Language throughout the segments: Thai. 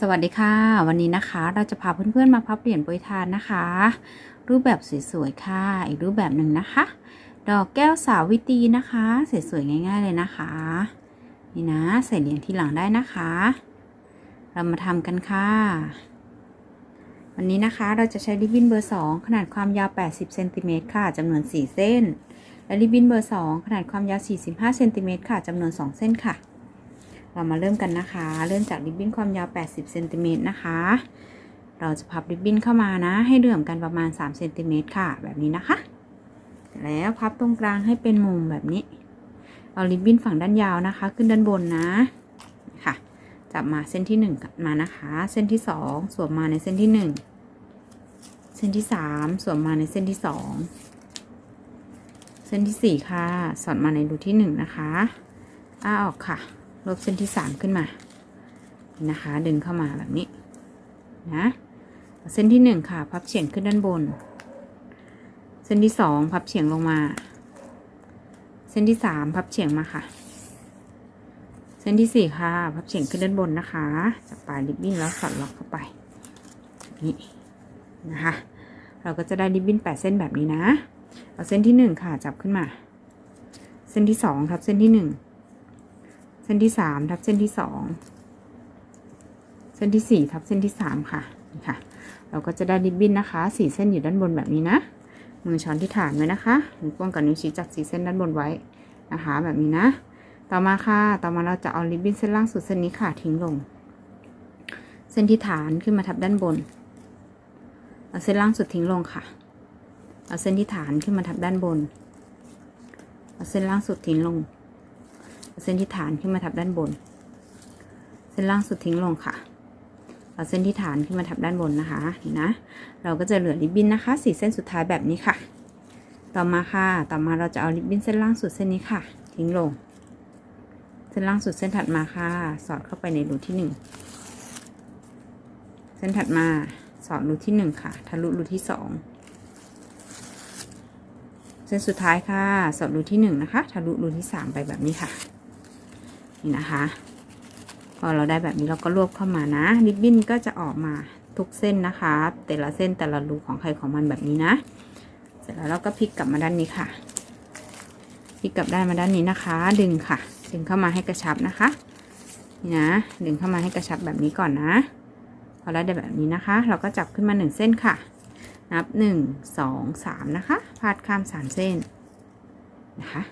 สวัสดีค่ะ วันนี้นะคะเราจะพาเพื่อนๆมาพับเหรียญโปรยทานนะคะ รูปแบบสวยๆค่ะอีกรูปแบบหนึ่งนะคะ ดอกแก้วสาวิตรีนะคะสวยๆง่าย ๆเลยนะคะ นี่นะใส่เหรียญที่หลังได้นะคะ เรามาทำกันค่ะ วันนี้นะคะเราจะใช้ริบบิ้นเบอร์ 2 ขนาดความยาว 80เซนติเมตรค่ะจำนวน 4 เส้น และริบบิ้นเบอร์ 2 ขนาดความยาว 45เซนติเมตรค่ะจำนวน 2 เส้นค่ะ เรามาเริ่มกันนะคะ เริ่มจากริบบิ้นความยาว 80เซนติเมตรนะคะ เราจะพับริบบิ้นเข้ามานะ ให้เหลื่อมกันประมาณ3เซนติเมตรค่ะ แบบนี้นะคะ แล้วพับตรงกลางให้เป็นมุมแบบนี้ เอาริบบิ้นฝั่งด้านยาวนะคะ ขึ้นด้านบนนะ ค่ะ จับมาเส้นที่ 1 มานะคะ เส้นที่ 2 สวมมาในเส้นที่ 1 เส้นที่ 3 สวมมาในเส้นที่ 2 เส้นที่ 4 ค่ะ สอดมาในรูที่ 1 นะคะอ้าออกค่ะ ลบเส้นที่สามขึ้นมา นะคะ ดึงเข้ามาแบบนี้ นะเส้นที่หนึ่งค่ะ พับเฉียงขึ้นด้านบน เส้นที่สองพับเฉียงลงมา เส้นที่สามพับเฉียงมาค่ะ เส้นที่สี่ค่ะ พับเฉียงขึ้นด้านบนนะคะจับปลายริบบิ้นแล้วสอดล็อกเข้าไปนี่นะคะ เราก็จะได้ริบบิ้นแปดเส้นแบบนี้นะ เอาเส้นที่หนึ่งค่ะจับขึ้นมา เส้นที่สองทับเส้นที่หนึ่ง เส้นที่สามทับเส้นที่สองเส้นที่สี่ทับเส้นที่สามค่ะนี่ค่ะ เราก็จะได้ริบบิ้นนะคะสี่เส้นอยู่ด้านบนแบบนี้นะมือช้อนที่ฐานไว้นะคะนิ้วโป้งกับนิ้วชี้จับสี่เส้นด้านบนไว้นะคะ แบบนี้นะ ต่อมาค่ะ ต่อมาเราจะเอาริบบิ้นเส้นล่างสุดเส้นนี้ค่ะทิ้งลง เส้นที่ฐานขึ้นมาทับด้านบนเอาเส้นล่างสุดทิ้งลงค่ะเอาเส้นที่ฐานขึ้นมาทับด้านบนเอาเส้นล่างสุดทิ้งลง เส้นที่ฐานขึ้นมาทับด้านบน เส้นล่างสุดทิ้งลงค่ะเอาเส้นที่ฐานขึ้นมาทับด้านบนนะคะนี่นะ เราก็จะเหลือริบบิ้นนะคะสี่เส้นสุดท้ายแบบนี้ค่ะ ต่อมาค่ะ ต่อมาเราจะเอาริบบิ้นเส้นล่างสุดเส้นนี้ค่ะ ทิ้งลง เส้นล่างสุดเส้นถัดมาค่ะ สอดเข้าไปในรูที่หนึ่งเส้นถัดมาสอดรูที่หนึ่งค่ะทะลุรูที่สองเส้นสุดท้ายค่ะ สอดรูที่หนึ่งนะคะทะลุรูที่สามไปแบบนี้ค่ะ นี่นะคะ พอเราได้แบบนี้เราก็รวบเข้ามานะริบบิ้นก็จะออกมาทุกเส้นนะคะ แต่ละเส้นแต่ละรูของใครของมันแบบนี้นะ เสร็จแล้วเราก็พลิกกลับมาด้านนี้ค่ะพลิกกลับได้านมาด้านนี้นะคะ ดึงค่ะ ดึงเข้ามาให้กระชับนะคะนี่นะดึงเข้ามาให้กระชับแบบนี้ก่อนนะพอเราได้แบบนี้นะคะ เราก็จับขึ้นมาหนึ่งเส้นค่ะ นับหนึ่งสองสามนะคะพาดข้ามสามเส้นนะคะ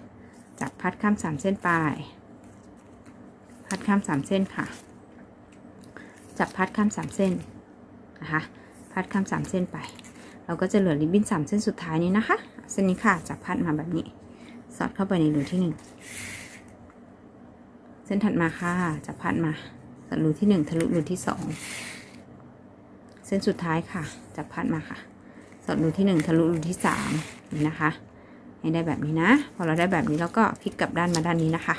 จับพัดข้ามสามเส้นไป พัดข้ามสามเส้นค่ะ จับพัดข้ามสามเส้นนะคะพัดข้ามสามเส้นไป เราก็จะเหลือริบบิ้นสามเส้นสุดท้ายนี้นะคะ เส้นนี้ค่ะจับพัดมาแบบนี้ สอดเข้าไปในรูที่หนึ่งเส้นถัดมาค่ะจับพัดมาสอดรูที่หนึ่งทะลุรูที่สองเส้นสุดท้ายค่ะ จับพัดมาค่ะ สอดรูที่หนึ่งทะลุรูที่สามนี่นะคะให้ได้แบบนี้นะ พอเราได้แบบนี้เราก็พลิกกลับด้านมาด้านนี้นะคะ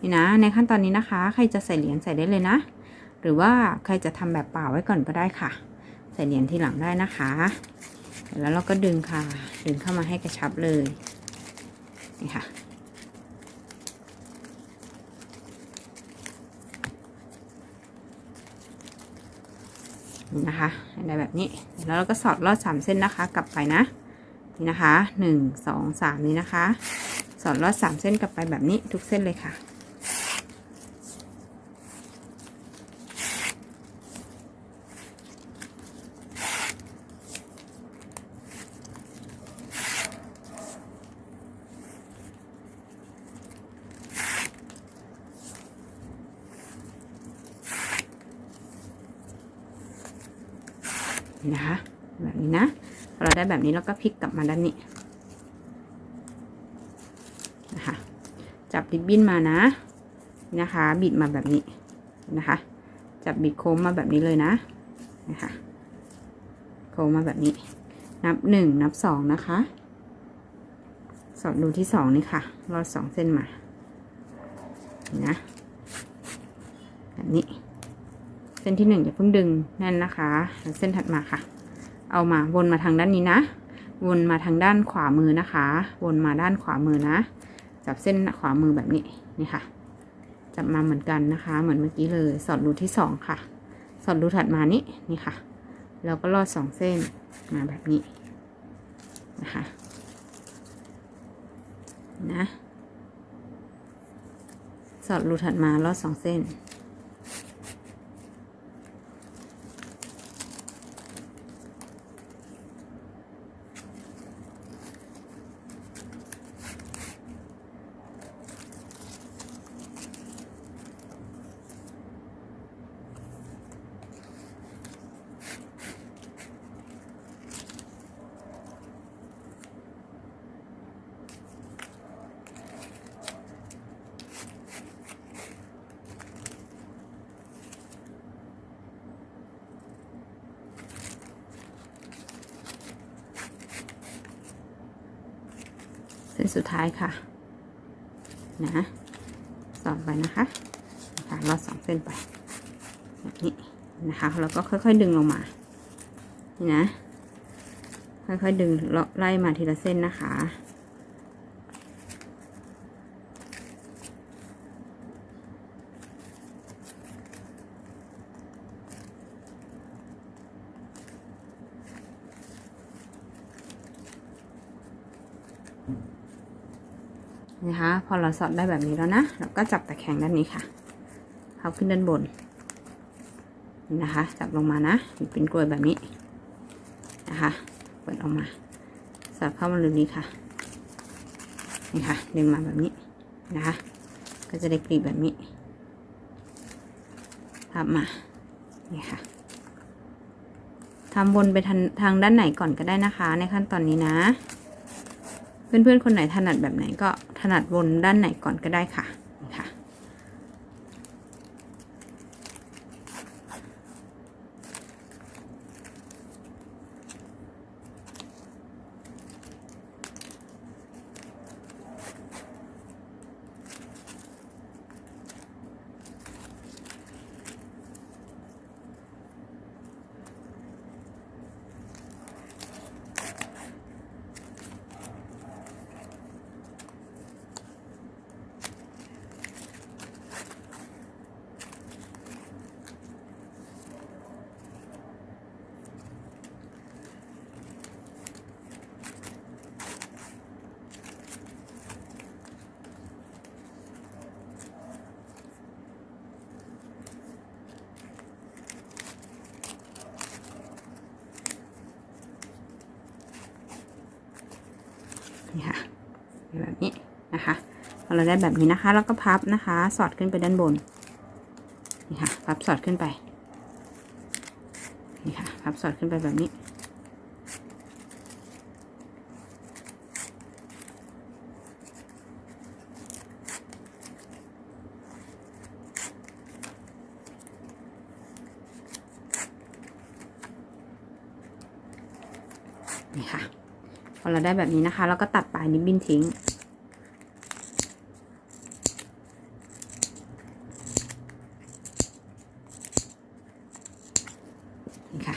นี่นะ ในขั้นตอนนี้นะคะ ใครจะใส่เหรียญใส่ได้เลยนะ หรือว่าใครจะทำแบบเปล่าไว้ก่อนก็ได้ค่ะ ใส่เหรียญทีหลังได้นะคะ แล้วเราก็ดึงค่ะ ดึงเข้ามาให้กระชับเลย นี่ค่ะนี่นะคะให้ได้แบบนี้ แล้วเราก็สอดลอดสามเส้นนะคะ กลับไปนะ นี่นะคะหนึ่งสองสามนี้นะคะ สอดลอดสามเส้นกลับไปแบบนี้ทุกเส้นเลยค่ะ นะคะแบบนี้นะพอเราได้แบบนี้เราก็พลิกกลับมาด้านนี้นะคะจับริบบิ้นมานะนะคะ บิดมาแบบนี้นะคะ จับบิดโค้งมาแบบนี้เลยนะนะคะโค้งมาแบบนี้ นับหนึ่งนับสองนะคะ สอดรูที่สองนี่ค่ะรอดสองเส้นมานะแบบนี้ ส้นที่หนึ่งอย่าเพิ่งดึงแน่นนะคะเส้นถัดมาค่ะ เอามาวนมาทางด้านนี้นะ วนมาทางด้านขวามือนะคะ วนมาด้านขวามือนะ จับเส้นขวามือแบบนี้นี่ค่ะ จับมาเหมือนกันนะคะ เหมือนเมื่อกี้เลยสอดรูที่สองค่ะ สอดรูถัดมานี่นี่ค่ะแล้วก็ลอดสองเส้นมาแบบนี้นะคะนะสอดรูถัดมาลอดสองเส้น ส้นสุดท้ายค่ะนะสอดไปนะคะนะคะรอดสองเส้นไปแบบนี้นะคะแล้วก็ค่อยๆดึงลงมานี่นะค่อยๆดึงไล่มาทีละเส้นนะคะ นะคะ พอเราสอดได้แบบนี้แล้วนะ เราก็จับตะแคงด้านนี้ค่ะพับขึ้นด้านบนนะคะ จับลงมานะ เป็นกลวยแบบนี้นะคะ เปิดออกมาสอดเข้ามารูนี้ค่ะ นี่ค่ะ ดึงมาแบบนี้นะคะ ก็จะได้กลีบแบบนี้พับมา นี่ค่ะทำวนไปทางทางด้านไหนก่อนก็ได้นะคะ ในขั้นตอนนี้นะ เพื่อนๆคนไหนถนัดแบบไหนก็ถนัดวนด้านไหนก่อนก็ได้ค่ะนี่ค่ะ นี่ค่ะแบบนี้นะคะพ อเราได้แบบนี้นะคะ แล้วก็พับนะคะ สอดขึ้นไปด้านบน นี่ค่ะ พับสอดขึ้นไป นี่ค่ะ พับสอดขึ้นไปแบบนี้ นี่ค่ะ พอเราได้แบบนี้นะคะ เราก็ตัดปลายนิบบินทิ้ง นี่ค่ะ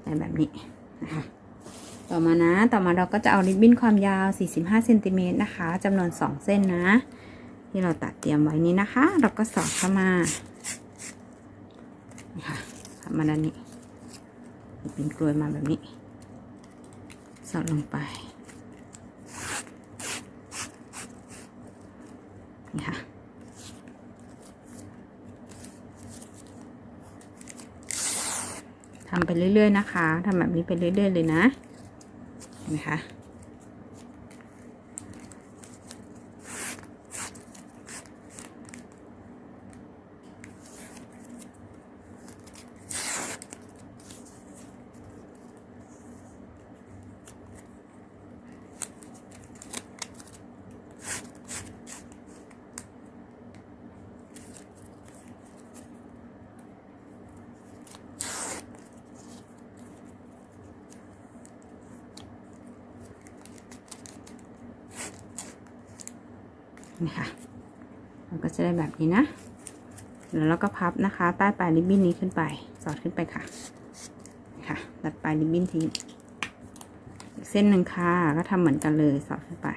ได้ แบบนี้นะคะต่อมานะ ต่อมาเราก็จะเอาริบบิ้นความยาว 45เซนติเมตรนะคะจำนวน 2 เส้นนะ ที่เราตัดเตรียมไว้นี้นะคะ เราก็สอดเข้ามานี่ค่ะมาด้านนี้เป็นกลวยมาแบบนี้ สอดลงไป นี่ค่ะ ทำ ไปเรื่อย ๆ นะคะทำแบบนี้ไปเรื่อย ๆ เลยนะเห็นะคะ นี่ค่ะเราก็จะได้แบบนี้นะแล้วเราก็พับนะคะ ใต้ปลายริบบิ้นนี้ขึ้นไป สอดขึ้นไปค่ะค่ะตัดปลายริบบิ้นทิ้งอีเส้นหนึ่งค่ะก็ทำเหมือนกันเลยสอดขึ้นไป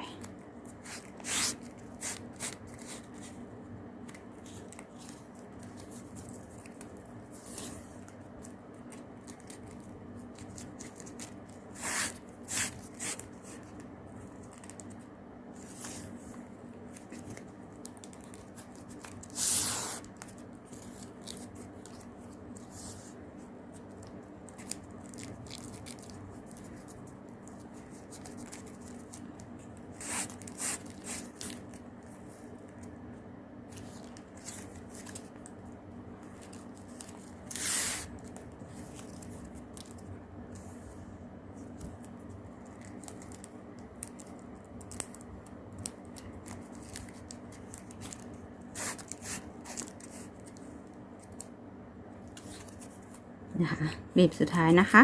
นะคะบีบสุดท้ายนะคะ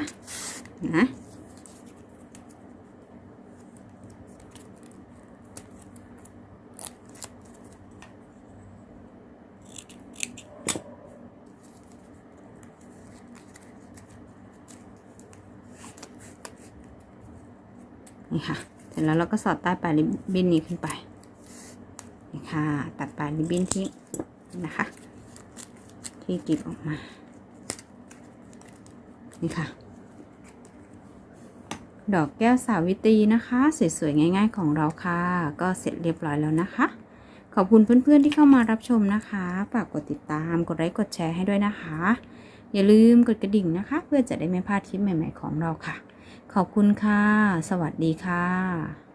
นะนี่ค่ะ เสร็จแล้วเราก็สอดใต้ปลายริบบิ้นนี้ขึ้นไป นี่ค่ะ ตัดปลายริบบิ้นทิ้งนะคะ ที่กรีบออกมา นี่ค่ะ ดอกแก้วสาวิตรีนะคะ สวยๆ ง่าย ๆ ของเราค่ะ ก็เสร็จเรียบร้อยแล้วนะคะ ขอบคุณเพื่อนๆที่เข้ามารับชมนะคะฝากกดติดตามกดไลค์กดแชร์ให้ด้วยนะคะ อย่าลืมกดกระดิ่งนะคะ เพื่อจะได้ไม่พลาดคลิปใหม่ ๆ ของเราค่ะ ขอบคุณค่ะ สวัสดีค่ะ